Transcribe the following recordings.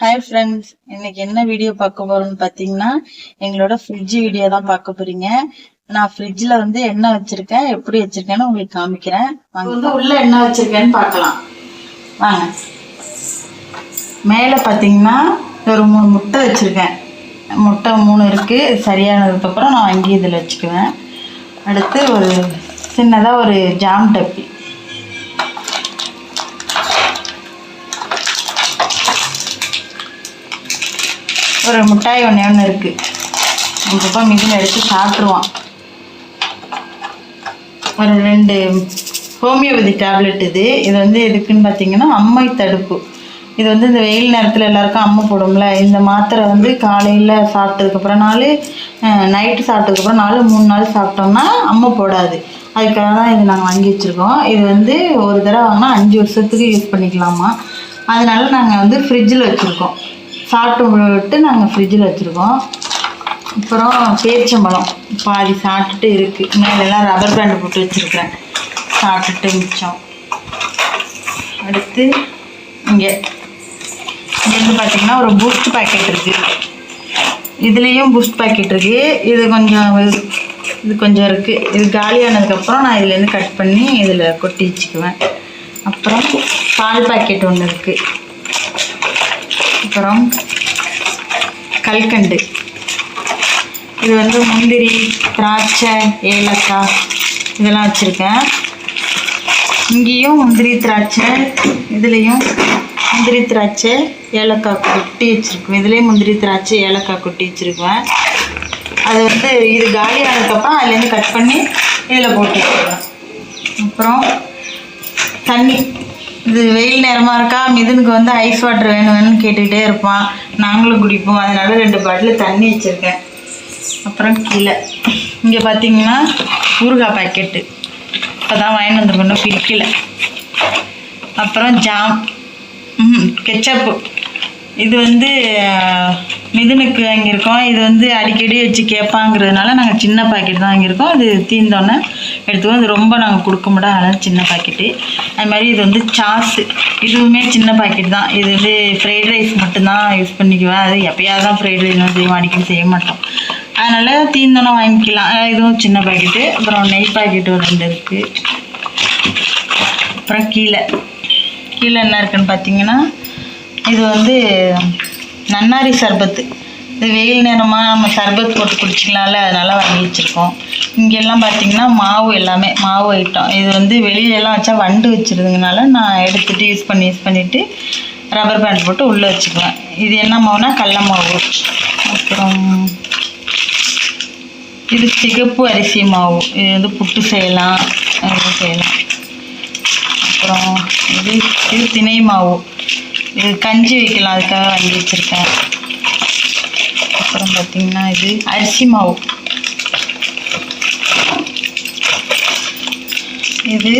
Hi friends இன்னைக்கு என்ன video பார்க்க போறோம்னு பார்த்தீங்கன்னா எங்களோட ஃப்ரிட்ஜ் வீடியோ தான் பார்க்க போறீங்க. நான் ஃப்ரிட்ஜில் வந்து என்ன வச்சிருக்கேன். எப்படி வச்சிருக்கேன்னு உங்களுக்கு காமிக்கிறேன். வந்து உள்ள என்ன வச்சிருக்கேன்னு பார்க்கலாம். வாங்க. மேலே பார்த்தீங்கன்னா ஒரு மூணு முட்டை வச்சிருக்கேன். முட்டை மூணு இருக்கு. சரியானதுக்கப்புறம் நான் வாங்கி இதில் வச்சுக்குவேன். அடுத்து ஒரு சின்னதாக ஒரு ஜாம் டப்பி. ஒரு மிட்டாய் ஒன்று ஒன்று இருக்குது எங்கள் அப்பா மிதில் எடுத்து சாப்பிட்ருவான் ஒரு ரெண்டு ஹோமியோபதி டேப்லெட் இது. இது வந்து எதுக்குன்னு பார்த்தீங்கன்னா அம்மை தடுப்பு. இது வந்து இந்த வெயில் நேரத்தில் எல்லாருக்கும் அம்மை போடும்ல. இந்த மாத்திரை வந்து காலையில் சாப்பிட்டதுக்கப்புறம் நாள் நைட்டு சாப்பிட்டதுக்கப்புறம் நாலு மூணு நாள் சாப்பிட்டோம்னா அம்மை போடாது. அதுக்காக தான் இது நாங்கள் வாங்கி வச்சுருக்கோம். இது வந்து ஒரு தடவை வாங்கினா அஞ்சு வருஷத்துக்கு யூஸ் பண்ணிக்கலாமா. அதனால் நாங்கள் வந்து ஃப்ரிட்ஜில் வச்சுருக்கோம். சாப்பிட்டு விட்டு நாங்கள் ஃப்ரிட்ஜில் வச்சுருக்கோம். அப்புறம் பேரிச்சம்பழம். பாதி சாப்பிட்டுட்டு இருக்குது மேலெல்லாம் ரப்பர் பேண்ட் போட்டு வச்சுருக்கிறேன். சாப்பிட்டுட்டு மிச்சம். அடுத்து இங்கே. இங்கே வந்து பார்த்தீங்கன்னா ஒரு பூஸ்ட் பாக்கெட் இருக்குது இதுலேயும் பூஸ்ட் பாக்கெட் இருக்குது இது கொஞ்சம் இது கொஞ்சம் இருக்குது இது காலியானதுக்கப்புறம் நான் இதுலேருந்து கட் பண்ணி இதில் கொட்டி வச்சுக்குவேன். அப்புறம் பால் பாக்கெட் ஒன்று இருக்குது அப்புறம் கல்கண்டு. இது வந்து முந்திரி திராட்சை ஏலக்காய் இதெல்லாம் வச்சுருக்கேன். இங்கேயும் முந்திரி திராட்சை இதுலேயும் முந்திரி திராட்சை ஏலக்காய் கொட்டி வச்சுருக்கோம். இதுலேயும் முந்திரி திராட்சை ஏலக்காய் கொட்டி வச்சுருக்குவேன் அது வந்து இது காலி ஆனதுக்கப்புறம் அதுலேருந்து கட் பண்ணி இதில் போட்டு வச்சுருவேன் அப்புறம் தண்ணி இது வெயில் நேரமாக இருக்கா? மிதுனுக்கு வந்து ஐஸ் வாட்டர் வேணும் வேணும்னு கேட்டுக்கிட்டே இருப்பான். நாங்களும் குடிப்போம். அதனால ரெண்டு பாட்டில் தண்ணி வச்சுருக்கேன். அப்புறம் கீழே. இங்கே பார்த்தீங்கன்னா ஊறுகாய் பாக்கெட்டு இப்போ தான் வாங்கிட்டு வந்துருக்கணும் பிரிக்கல அப்புறம் ஜாம் ம் கெச்சப்பு இது வந்து மிதுனுக்கு வாங்கியிருக்கோம். இது வந்து அடிக்கடி வச்சு கேட்பாங்கிறதுனால நாங்கள் சின்ன பாக்கெட் தான் வாங்கியிருக்கோம். அது தீந்தோன்னே எடுத்துக்கோ இது ரொம்ப நாங்கள் கொடுக்க மாட்டோம் அதனால் சின்ன பாக்கெட்டு அது மாதிரி இது வந்து சாஸு. இதுவுமே சின்ன பாக்கெட் தான். இது வந்து ஃப்ரைட் ரைஸ் மட்டும்தான் யூஸ் பண்ணிக்குவேன். அது எப்போயாவது தான் ஃப்ரைட் ரைஸ் செய்வோம் அடிக்கடி செய்ய மாட்டோம். அதனால் தீர்ந்தோன்னே வாங்கிக்கலாம். இதுவும் சின்ன பாக்கெட்டு அப்புறம் நெய் பாக்கெட் ஒரு ரெண்டு இருக்குது அப்புறம் கீழே கீழே என்ன இருக்குன்னு பார்த்தீங்கன்னா இது வந்து நன்னாரி சர்பத்து. இது வெயில் நேரமாக நம்ம சர்பத் போட்டு குடிச்சிக்கலாம்ல அதனால் வாங்கி வச்சுருக்கோம். இங்கெல்லாம் பார்த்தீங்கன்னா மாவு எல்லாமே மாவு ஐட்டம். இது வந்து வெளியிலலாம் வச்சா வண்டு வச்சிருதுங்கனால நான் எடுத்துகிட்டு யூஸ் பண்ணி யூஸ் பண்ணிவிட்டு ரப்பர் பேண்ட் போட்டு உள்ளே வச்சுக்குவேன். இது என்ன மாவுனா கடல மாவு. அப்புறம் இது சிகப்பு அரிசி மாவு. இது வந்து புட்டு செய்யலாம் செய்யலாம். அப்புறம் இது இது திணை மாவு. கஞ்சி வைக்கலாம் அதுக்காக வாங்கி வச்சுருக்கேன். அப்புறம் பார்த்தீங்கன்னா இது அரிசி மாவு. இது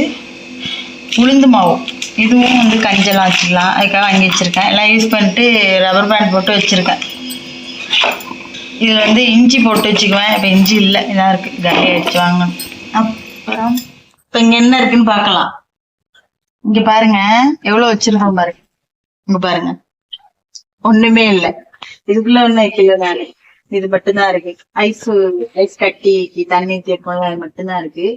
உளுந்து மாவு. இதுவும் வந்து கஞ்செல்லாம் வச்சுக்கலாம் அதுக்காக வாங்கி வச்சுருக்கேன். எல்லாம் யூஸ் பண்ணிட்டு ரப்பர் பேண்ட் போட்டு வச்சுருக்கேன். இதில் வந்து இஞ்சி போட்டு வச்சுக்குவேன். இப்போ இஞ்சி இல்லை இதாக இருக்குது காலி வச்சு வாங்கணும். அப்புறம் இப்போ இங்கே என்ன இருக்குன்னு பார்க்கலாம். இங்கே பாருங்கள் எவ்வளோ வச்சுருக்கோம் பாருங்க. இங்க பாருங்க. ஒண்ணுமே இல்ல. இதுக்குள்ள ஒண்ணு வைக்கல நானு இது மட்டும்தான் இருக்கு. ஐஸ் ஐஸ் கட்டி தண்ணி தேக்கம் அது மட்டும்தான் இருக்கு.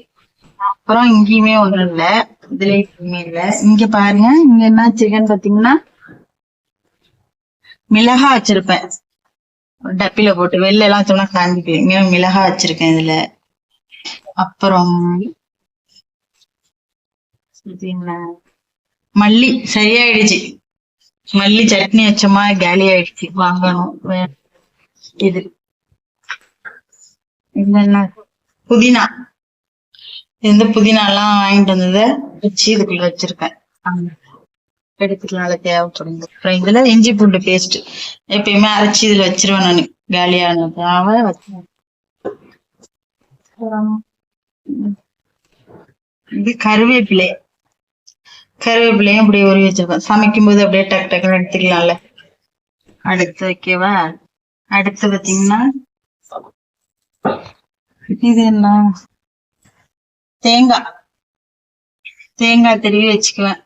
அப்புறம் இங்கேயுமே ஒண்ணும் இல்ல. இதுல எதுவுமே இல்ல. இங்க பாருங்க. இங்க என்ன வச்சிருக்கேன்னு பாத்தீங்கன்னா மிளகா வச்சிருப்பேன். டப்பில போட்டு வெளில எல்லாம் சொன்னா காஞ்சிக்கு இங்க மிளகா வச்சிருக்கேன் இதுல. அப்புறம் இது என்ன? மல்லி. சரியாயிடுச்சு. மல்லி சட்னி வச்சோமா காலி ஆயிடுச்சு. வாங்கணும். வே- இது. இது புதினா. இந்த புதினா எல்லாம் வாங்கிட்டு வந்ததை வச்சு இதுக்குள்ள வச்சிருக்கேன். ஆமா. எடுத்துக்கலாம் தேவைப்படுங்க. அப்புறம் இதுல இஞ்சி பூண்டு பேஸ்ட் எப்பயுமே அரைச்சி இதுல வச்சிருவேன் நான். காலியானதாக வச்சேன் இது கருவேப்பிலை. கருவேப்பிலையும் அப்படியே உருவி வச்சிருக்கோம். சமைக்கும் போது அப்படியே டக்கு டக்குன்னு எடுத்துக்கலாம்ல. அடுத்து வைக்கவா அடுத்து பாத்தீங்கன்னா இது என்ன? தேங்காய். தேங்காய் திருவி வச்சுக்குவேன்.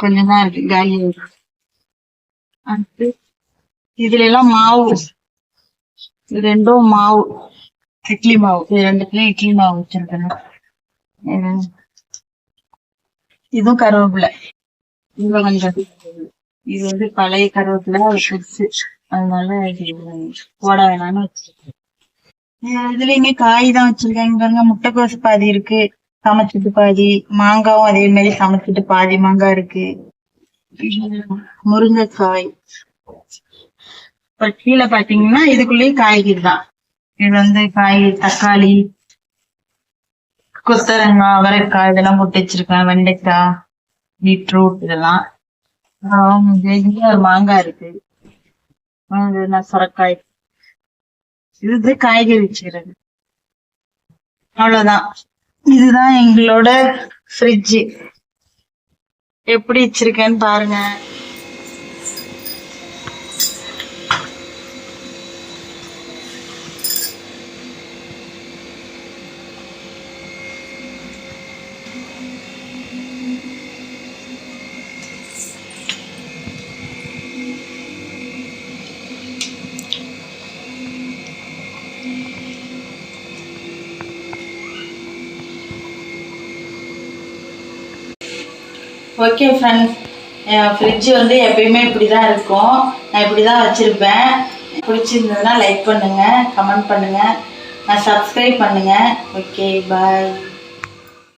கொஞ்சம் தான் இருக்கு காலி அடுத்து இதுல எல்லாம் மாவு. ரெண்டும் மாவு. இட்லி மாவு. இது ரெண்டுத்துலயும் இட்லி மாவு வச்சிருக்கேன். இதுவும் கருவேப்பிலை. இது இது வந்து பழைய கருவேப்பிலை புதுசு அதனால போட வேணாம்னு வச்சிருக்கேன். இதுலயுமே காய் தான் வச்சிருக்கேன். இங்க பாருங்க முட்டைக்கோசு பாதி இருக்கு சமைச்சிட்டு பாதி. மாங்காவும் அதே மாதிரி சமைச்சிட்டு பாதி மாங்காய் இருக்கு. முருங்கைக்காய். இப்ப கீழே பாத்தீங்கன்னா இதுக்குள்ளேயும் காய்கறி தான். இது வந்து காய் தக்காளி கொத்தரங்காய் அவரைக்காய் இதெல்லாம் போட்டு வச்சிருக்கேன். வெண்டைக்காய் பீட்ரூட் இதெல்லாம். இங்க ஒரு மாங்காய் இருக்கு. அது சுரக்காய். இது காய்கறி வச்சுக்கிறது அவ்வளவுதான். இதுதான் எங்களோட ஃப்ரிட்ஜ் எப்படி வச்சிருக்கேன்னு பாருங்க. ஓகே ஃப்ரெண்ட்ஸ் ஃப்ரிட்ஜ் வந்து எப்பயுமே இப்படி தான் இருக்கும். நான் இப்படி தான் வச்சுருப்பேன். பிடிச்சிருந்ததுன்னா லைக் பண்ணுங்கள் கமெண்ட் பண்ணுங்கள் சப்ஸ்கிரைப் பண்ணுங்கள் ஓகே பாய்